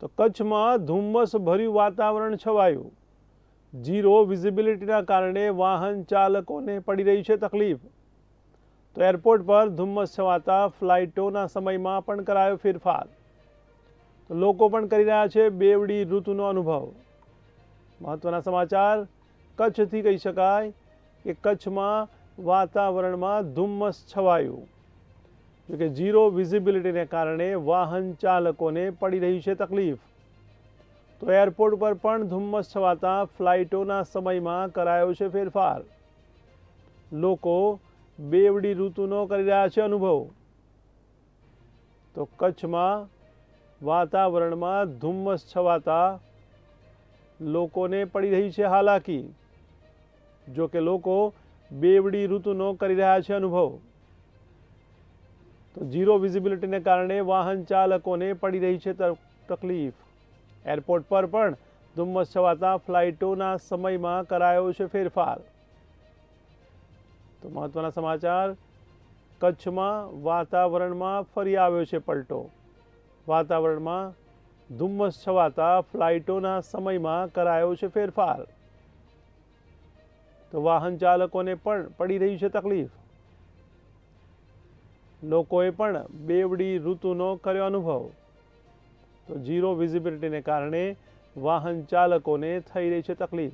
તો કચ્છમાં ધુમ્મસ ભર્યું વાતાવરણ છવાયું. ઝીરો વિઝિબિલિટીના કારણે વાહન ચાલકોને પડી રહી છે તકલીફ. તો એરપોર્ટ પર ધુમ્મસ છવાતા ફ્લાઇટોના સમયમાં પણ કરાયો ફેરફાર. તો લોકો પણ કરી રહ્યા છે બેવડી ઋતુનો અનુભવ. મહત્વના સમાચાર, કચ્છથી કહી શકાય કે કચ્છમાં વાતાવરણમાં ધુમ્મસ છવાયું. જોકે ઝીરો વિઝિબિલિટીને કારણે વાહન ચાલકોને પડી રહી છે તકલીફ તો એરપોર્ટ પર પણ ધુમ્મસ છવાતા ફ્લાઇટોના સમયમાં કરાયો છે ફેરફાર લોકો બેવડી ઋતુનો કરી રહ્યા છે અનુભવ તો કચ્છમાં વાતાવરણમાં ધુમ્મસ છવાતા લોકોને પડી રહી છે હાલાકી જો કે લોકો બેવડી ઋતુનો કરી રહ્યા છે અનુભવ તો ઝીરો વિઝિબિલિટીને કારણે વાહન ચાલકોને પડી રહી છે તકલીફ. એરપોર્ટ પર પણ ધુમ્મસ છવાતા ફ્લાઇટોના સમયમાં કરાયો છે ફેરફાર. તો મહત્વના સમાચાર, કચ્છમાં વાતાવરણમાં ફરી આવ્યો છે પલટો. વાતાવરણમાં ધુમ્મસ છવાતા ફ્લાઇટોના સમયમાં કરાયો છે ફેરફાર. તો વાહન ચાલકોને પણ પડી રહી છે તકલીફ. લોકોએ પણ બેવડી ઋતુનો કર્યો અનુભવ. તો ઝીરો વિઝિબિલિટીને કારણે વાહન ચાલકોને થઈ રહી છે તકલીફ.